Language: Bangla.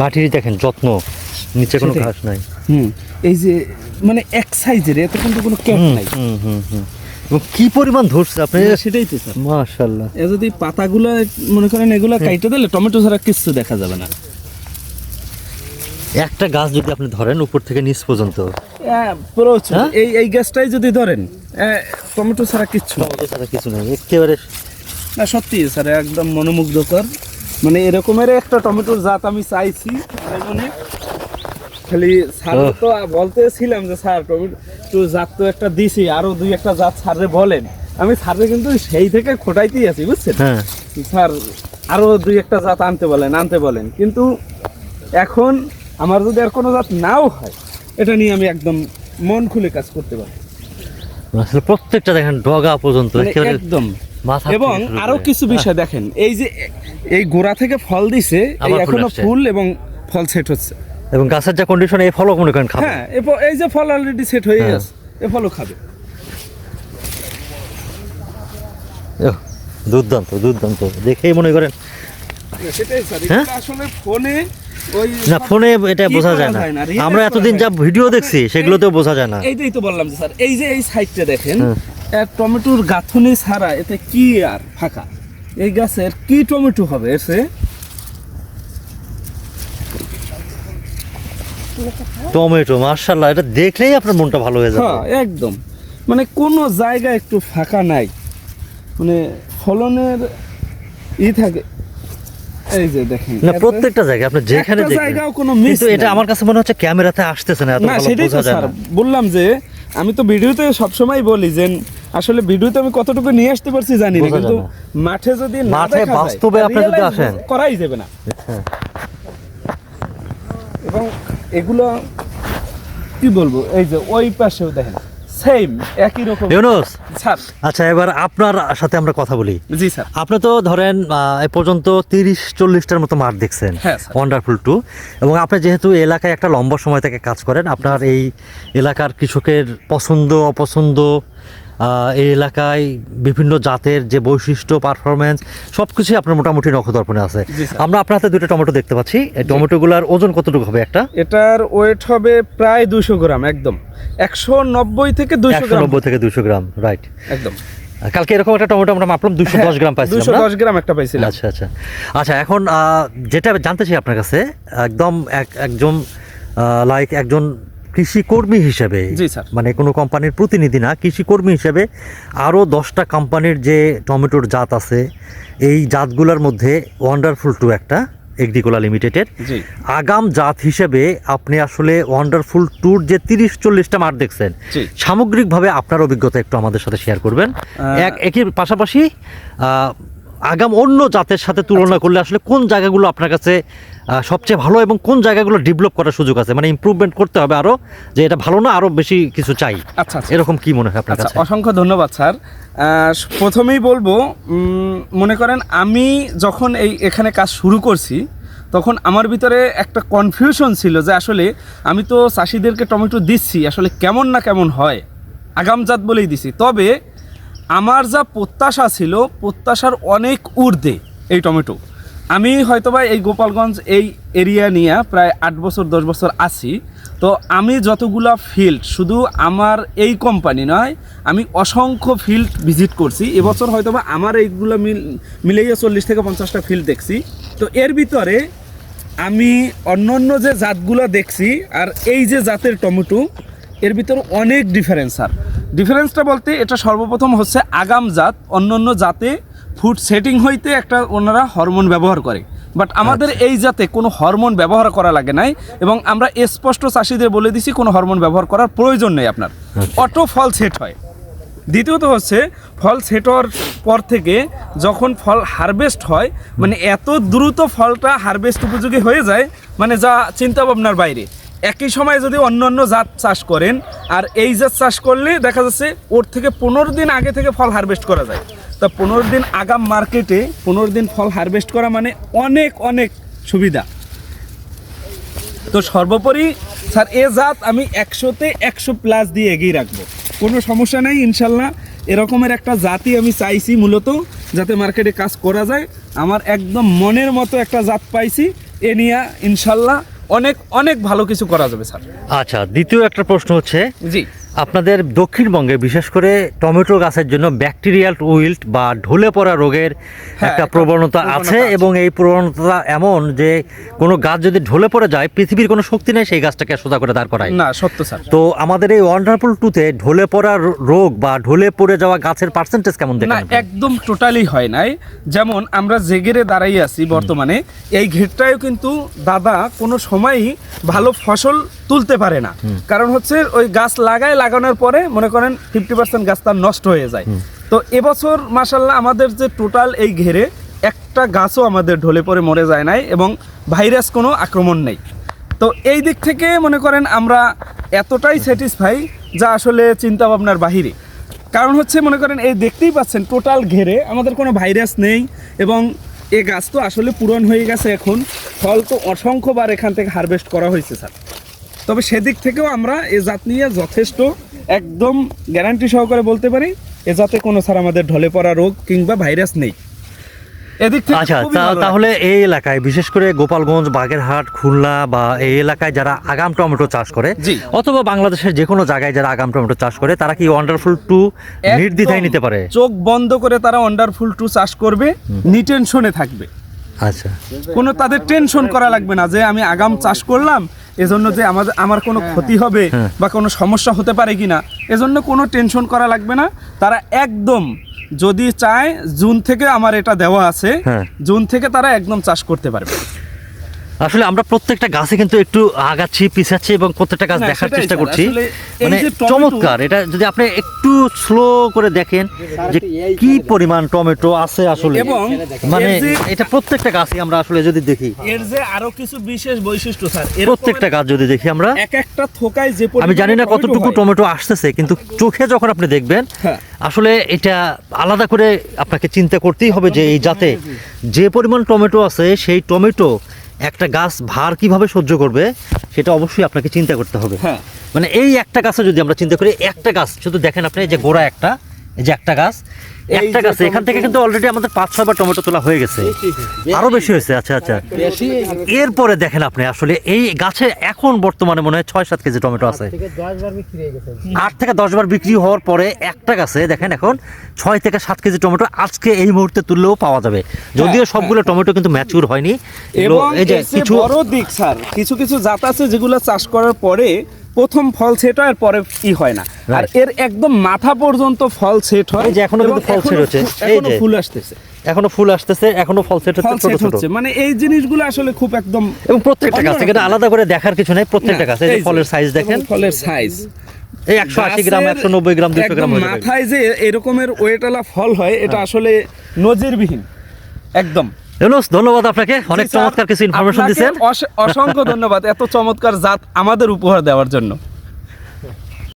মাটির দেখেন যত্ন নিচে কোনো ঘাস নাই। হুম এই যে মানে এক সাইজের এত কিন্তু কোনো ক্যাপ নাই। হুম, হুম, হুম। কি পরিমাণ ধরছে আপনি? সেটাই তো স্যার। এ যদি পাতাগুলো মনে করেন এগুলো কাইটে দিলে টমেটো ছাড়া দেখা যাবে না। একটা গাছ যদি আপনি ধরেন উপর থেকে নিচ পর্যন্ত। হ্যাঁ, হ্যাঁ? এই এই গাছটাই যদি ধরেন টমেটো ছাড়া কিচ্ছু। টমেটো ছাড়া কিছু নেই। একেবারে না সত্যি স্যার একদম মনোমুগ্ধকর। মানে এরকমের একটা টমেটোর জাত আমি চাইছি মানে খালি স্যার। তো বলতেছিলাম যে স্যার টমেটো জাত তো একটা দিছি আরও দুই একটা জাত স্যারে বলেন। আমি স্যারে কিন্তু সেই থেকে খোটাইতেই আছি বুঝছেন? স্যার আরও দুই একটা জাত আনতে বলেন আনতে বলেন। কিন্তু এখন আমার যদি আর কোনো জাত নাও হয় এটা নিয়ে আমি একদম মন খুলে কাজ করতে পারি। আসলে প্রত্যেকটা দেখেন ডগা পর্যন্ত মানে একদম। এবং আরও কিছু বিষয় দেখেন এই যে এই গোড়া থেকে ফল দিছে এই এখনও ফুল এবং ফল সেট হচ্ছে। এবং গাছের যা কন্ডিশন এই ফলও মনে করেন খাবে। হ্যাঁ এই যে ফল অলরেডি সেট হয়ে হ্যাঁ। গেছে এ ফলও খাবে। দুর্দান্ত দুর্দান্ত। দেখেই মনে করেন। হ্যাঁ? এটা আসলে ফোনে ওই না ফোনে এটা বোঝা যায় না। যায় না, realize আমরা এতদিন যা ভিডিও দেখছি সেগুলোতেও বোঝা যায় না। এইটাই তো বললাম স্যার এই যে এই সাইডটা দেখেন হ্যাঁ। টমেটোর গাঁথনি ছাড়া এতে কি আর ফাঁকা? এই গাছের কি টমেটো হবে? এসে টমেটো মার্শাল্লাহ এটা দেখলেই আপনার মনটা ভালো হয়ে যাবে। হ্যাঁ একদম। মানে কোনো জায়গা একটু ফাঁকা নাই। মানে ফলনের ই থাকে। এই যে দেখেন না প্রত্যেকটা জায়গায় আপনি যেখানে একটা জায়গাও কোনো miss কিন্তু এটা আমার কাছে মনে হচ্ছে ক্যামেরাতে আসতেছে না এত ভালো সেটাই বোঝা যায় না। বললাম যে আমি তো ভিডিওতে সবসময় বলি যে আসলে ভিডিওতে আমি কতটুকু নিয়ে আসতে পারছি জানি না কিন্তু মাঠে যদি না মাঠে দেখা যায়, বাস্তবে আপনি যদি আসেন। করাই যাবে না। এবং এগুলো কি বলব এই যে ওই পাশেও দেখেন সেম একই রকম। ইউনুস স্যার। আচ্ছা এবার আপনার সাথে আমরা কথা বলি। জি স্যার। আপনি তো ধরেন এ পর্যন্ত তিরিশ চল্লিশটার মতো মাঠ দেখছেন হ্যাঁ, ওয়ান্ডারফুল টু এবং আপনি যেহেতু এলাকায় একটা লম্বা সময় থেকে কাজ করেন আপনার এই এলাকার কৃষকের পছন্দ অপছন্দ এই এলাকায় বিভিন্ন জাতের যে বৈশিষ্ট্য পারফরমেন্স সব কিছুই আপনার মোটামুটি নখদর্পণে আছে। আমরা আপনার হাতে দুটো টমেটো দেখতে পাচ্ছি। এই টমেটোগুলোর ওজন কতটুকু হবে একটা? এটার ওয়েট হবে প্রায় দুশো গ্রাম একদম। একশো নব্বই থেকে দুশো গ্রাম। নব্বই থেকে দুশো গ্রাম রাইট একদম। কালকে এরকম একটা টমেটো আমরা মাপলাম দুশো দশ গ্রাম পাইছিলাম দুশো দশ গ্রাম একটা পাইছিলাম। আচ্ছা আচ্ছা। আচ্ছা এখন যেটা জানতে চাই আপনার কাছে একদম এক একজন লাইক একজন কৃষি কর্মী হিসেবে জি, স্যার। মানে কোনো কোম্পানির প্রতিনিধি না কৃষি কর্মী হিসেবে আরও দশটা কোম্পানির যে টমেটোর জাত আছে এই জাতগুলোর মধ্যে ওয়ান্ডারফুল টু একটা এগ্রিকোলা লিমিটেডের আগাম জাত হিসেবে আপনি আসলে ওয়ান্ডারফুল ট্যুর যে তিরিশ চল্লিশটা মাঠ দেখছেন সামগ্রিকভাবে আপনার অভিজ্ঞতা একটু আমাদের সাথে শেয়ার করবেন। এক একই পাশাপাশি আগাম অন্য জাতের সাথে তুলনা করলে আসলে কোন জায়গাগুলো আপনার কাছে সবচেয়ে ভালো এবং কোন জায়গাগুলো ডেভেলপ করার সুযোগ আছে? মানে ইমপ্রুভমেন্ট করতে হবে আরও যে এটা ভালো না আরও বেশি কিছু চাই। আচ্ছা আচ্ছা। এরকম কি মনে হয় আপনার আচ্ছা কাছে? অসংখ্য ধন্যবাদ স্যার। প্রথমেই বলব মনে করেন আমি যখন এই এখানে কাজ শুরু করছি তখন আমার ভিতরে একটা কনফিউশন ছিল যে আসলে আমি তো চাষিদেরকে টমেটো দিচ্ছি আসলে কেমন না কেমন হয়? আগামজাত বলেই দিছি। তবে আমার যা প্রত্যাশা ছিল, প্রত্যাশার অনেক ঊর্ধ্বে এই টমেটো। আমি হয়তোবা এই গোপালগঞ্জ এই এরিয়া নিয়ে প্রায় আট বছর, দশ বছর আছি। তো আমি যতগুলা ফিল্ড শুধু আমার এই কোম্পানি নয়, আমি অসংখ্য ফিল্ড ভিজিট করছি। এবছর হয়তোবা আমার এইগুলো মিল, মিলেইয়া চল্লিশ থেকে পঞ্চাশটা ফিল্ড দেখছি। তো এর ভিতরে আমি অন্য অন্য যে জাতগুলো দেখছি, আর এই যে জাতের টমেটো, এর ভিতরে অনেক ডিফারেন্স স্যার ডিফারেন্সটা বলতে এটা সর্বপ্রথম হচ্ছে আগাম জাত অন্য অন্য জাতে ফুড সেটিং হইতে একটা ওনারা হরমোন ব্যবহার করে। বাট আমাদের এই জাতে কোনো হরমোন ব্যবহার করা লাগে নাই এবং আমরা স্পষ্ট চাষিদের বলে দিছি কোনো হরমোন ব্যবহার করার প্রয়োজন নেই আপনার। অটো ফল সেট হয়। দ্বিতীয়ত হচ্ছে ফল সেট হওয়ার পর থেকে যখন ফল হারভেস্ট হয় মানে এত দ্রুত ফলটা হারভেস্ট উপযোগী হয়ে যায় মানে যা চিন্তা ভাবনার বাইরে। একই সময় যদি অন্য অন্য জাত চাষ করেন, আর এই জাত চাষ করলে দেখা যাচ্ছে ওর থেকে পনেরো দিন আগে থেকে ফল হারভেস্ট করা যায়। তা পনেরো দিন আগাম মার্কেটে পনেরো দিন ফল হারভেস্ট করা মানে অনেক অনেক সুবিধা। তো সর্বোপরি, স্যার, এ জাত আমি একশোতে একশো প্লাস দিয়ে এগিয়ে রাখব। কোনো সমস্যা নেই, ইনশাল্লাহ। এরকমের একটা জাতই আমি চাইছি মূলত, যাতে মার্কেটে কাজ করা যায়। আমার একদম মনের মতো একটা জাত পাইছি, এ নিয়ে ইনশাল্লাহ অনেক অনেক ভালো কিছু করা যাবে স্যার। আচ্ছা দ্বিতীয় একটা প্রশ্ন হচ্ছে জি। আপনাদের দক্ষিণবঙ্গে বিশেষ করে টমেটো গাছের জন্য ব্যাকটেরিয়াল উইল্ট বা ঢলে পড়া রোগের হ্যাঁ, একটা প্রবণতা আছে। এবং এই প্রবণতা এমন যে কোনো গাছ যদি ঢলে পড়ে যায় পৃথিবীর কোনো শক্তি নেই সেই গাছটাকে সোজা করে দাঁড় করায়। না সত্য স্যার। তো আমাদের এই ওয়ান্ডারফুল টুতে ঢলে পড়া রোগ বা ঢলে পড়ে যাওয়া গাছের পার্সেন্টেজ কেমন না দেখেন একদম টোটালি হয় নাই। যেমন আমরা যে ঘেরে দাঁড়াই আছি বর্তমানে এই ঘেরটাও কিন্তু দাদা কোনো সময়ই ভালো ফসল তুলতে পারে না। কারণ হচ্ছে ওই গাছ লাগায় লাগানোর পরে মনে করেন ফিফটি পার্সেন্ট গাছ তার নষ্ট হয়ে যায়। তো এবছর মাসাল্লাহ আমাদের যে টোটাল এই ঘেরে একটা গাছও আমাদের ঢলে পড়ে মরে যায় নাই এবং ভাইরাস কোনো আক্রমণ নেই। তো এই দিক থেকে মনে করেন আমরা এতটাই স্যাটিসফাই যা আসলে চিন্তা ভাবনার বাহিরে। কারণ হচ্ছে মনে করেন এই দেখতেই পাচ্ছেন টোটাল ঘেরে আমাদের কোনো ভাইরাস নেই এবং এই গাছ তো আসলে পূরণ হয়ে গেছে এখন। ফল তো অসংখ্যবার এখান থেকে হারভেস্ট করা হয়েছে স্যার। তবে সেদিক থেকেও আমরা এ জাত নিয়ে যথেষ্ট একদম গ্যারান্টি সহকারে বলতে পারি এ জাতে কোনো স্যার আমাদের ঢলে পড়া রোগ কিংবা ভাইরাস নেই। আচ্ছা তাহলে এই এলাকায় বিশেষ করে গোপালগঞ্জ বাগেরহাট খুলনা বা এই এলাকায় যারা আগাম টমেটো চাষ করে অথবা বাংলাদেশের যে কোনো জায়গায় যারা আগাম টমেটো চাষ করে তারা কি ওয়ান্ডারফুল টু নির্দ্বিধায় নিতে পারে? চোখ বন্ধ করে তারা ওয়ান্ডারফুল টু চাষ করবে নিটেনশনে থাকবে। আচ্ছা। কোনো তাদের টেনশন করা লাগবে না যে আমি আগাম চাষ করলাম এজন্য যে আমাদের আমার কোনো ক্ষতি হবে হ্যাঁ। বা কোনো সমস্যা হতে পারে কিনা এজন্য কোনো টেনশন করা লাগবে না তারা একদম যদি চায় জুন থেকে আমার এটা দেওয়া আছে হ্যাঁ। জুন থেকে তারা একদম চাষ করতে পারবে আসলে আমরা প্রত্যেকটা গাছে কিন্তু একটু আগাচ্ছি পিছাচ্ছি এবং প্রত্যেকটা গাছ দেখার চেষ্টা করছি। মানে চমৎকার এটা যদি আপনি একটু স্লো করে দেখেন যে কি পরিমাণ টমেটো আছে আসলে। মানে এটা প্রত্যেকটা গাছই আমরা আসলে যদি দেখি। এর যে আরও কিছু বিশেষ বৈশিষ্ট্য স্যার প্রত্যেকটা গাছ যদি দেখি আমরা এক একটা থোকায় যে আমি জানি না কতটুকু টমেটো আসতেছে কিন্তু চোখে যখন আপনি দেখবেন হ্যাঁ। আসলে এটা আলাদা করে আপনাকে চিন্তা করতেই হবে যে এই জাতে যে পরিমাণ টমেটো আছে সেই টমেটো একটা গাছ ভার কীভাবে সহ্য করবে সেটা অবশ্যই আপনাকে চিন্তা করতে হবে হ্যাঁ। মানে এই একটা গাছে যদি আমরা চিন্তা করি একটা গাছ শুধু দেখেন আপনি এই যে গোড়া একটা এই যে একটা গাছ একটা গাছ এখান থেকে কিন্তু অলরেডি আমাদের পাঁচ ছয়বার টমেটো তোলা হয়ে গেছে। আরও বেশি হয়েছে আচ্ছা আচ্ছা। এরপরে দেখেন আপনি আসলে এই গাছে এখন বর্তমানে মনে হয় ছয় সাত কেজি টমেটো আছে। আট থেকে দশ বার বিক্রি হওয়ার পরে একটা গাছে দেখেন এখন ছয় থেকে সাত কেজি টমেটো আজকে এই মুহূর্তে তুললেও পাওয়া যাবে। যদিও সবগুলো টমেটো কিন্তু ম্যাচিউর হয়নি। এবং এই যে কিছু বড় দিক স্যার কিছু কিছু জাত আছে যেগুলো চাষ করার পরে প্রথম ফল সেট হয় আর পরে কি হয় না। আর এর একদম মাথা পর্যন্ত ফল সেট হয়। যে এখনও কিন্তু ফল সেট হচ্ছে। এই যে। ফুল আসতেছে। এখনও ফুল আসতেছে এখনও ফল সেট হচ্ছে ছোট ছোট। হচ্ছে। মানে এই জিনিসগুলো আসলে খুব একদম এবং প্রত্যেকটা গাছ থেকে আলাদা করে দেখার কিছু নেই প্রত্যেকটা গাছ এই ফলের সাইজ দেখেন। ফলের সাইজ এই একশো আশি গ্রাম একশো নব্বই গ্রাম দুশো গ্রাম মাথায় যে এরকমের ওয়েটালা ফল হয় এটা হ্যাঁ। আসলে নজিরবিহীন। একদম। ইউনুস, ধন্যবাদ আপনাকে। অনেক চমৎকার কিছু ইনফরমেশন দিয়েছেন অসংখ্য ধন্যবাদ। এত চমৎকার জাত আমাদের উপহার দেওয়ার জন্য।